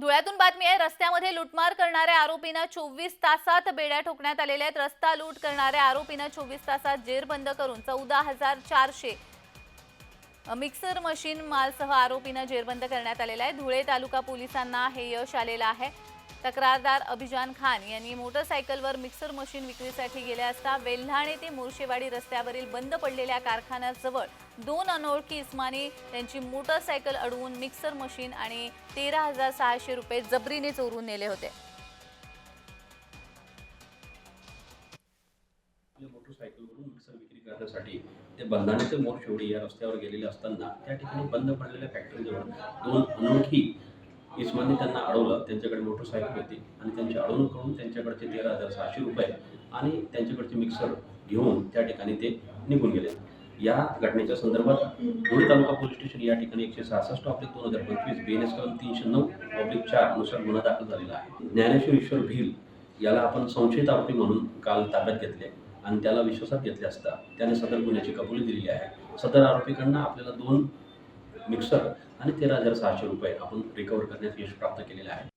धुळ्यातून बातमी आहे रस्त्यामध्ये लुटमार करणाऱ्या आरोपींना चोवीस तासात बेड्या ठोकण्यात आलेल्या आहेत. रस्ता लूट करणाऱ्या आरोपींना चोवीस तासात जेरबंद करून चौदा हजार चारशे मिक्सर मशीन मालसह आरोपींना जेरबंद करण्यात आलेला आहे. धुळे तालुका पोलिसांना हे यश आलेलं आहे. तक्रारदार अभिजान खान यांनी मोटरसायकलवर मिक्सर मशीन विक्रीसाठी गेले असता वेल्हाणे ते मोर्शेवाडी रस्त्यावरील बंद पडलेल्या कारखान्याजवळ दोन अनोळखी इस्माने त्यांची मोटरसायकल अडवून मिक्सर मशीन आणि तेरा हजार सहाशे रुपये जबरीने चोरून नेले होते. मोटरसायकलवरून मिक्सर विक्री करण्यासाठी ते बंधाणे ते मोरशेवडी या रस्त्यावर गेलेले असताना त्या ठिकाणी बंद पडलेल्या फॅक्टरीजवळ दोन अनोळखी इस्माने त्यांना अडवलं त्यांच्याकडे मोटरसायकल होती आणि त्यांची अडवणूक करून त्यांच्याकडचे तेरा हजार सहाशे रुपये आणि त्यांच्याकडचे मिक्सर घेऊन त्या ठिकाणी ते निघून गेले. या घटनेच्या संदर्भात धुळे तालुका पोलीस स्टेशन या ठिकाणी एकशे सहासष्ट ऑब्लिक दोन हजार पंचवीस बी एन एस कलम तीनशे नऊ ऑब्लिक चारनुसार गुन्हा दाखल झालेला आहे. ज्ञानेश्वर ईश्वर भील याला आपण संशयित आरोपी म्हणून काल ताब्यात घेतले आणि त्याला विश्वासात घेतले असता त्याने सदर गुन्ह्याची कबुली दिलेली आहे. सदर आरोपीकडनं आपल्याला दोन मिक्सर आणि तेरा हजार सहाशे रुपये आपण रिकवर करण्यात यश प्राप्त केलेले आहे.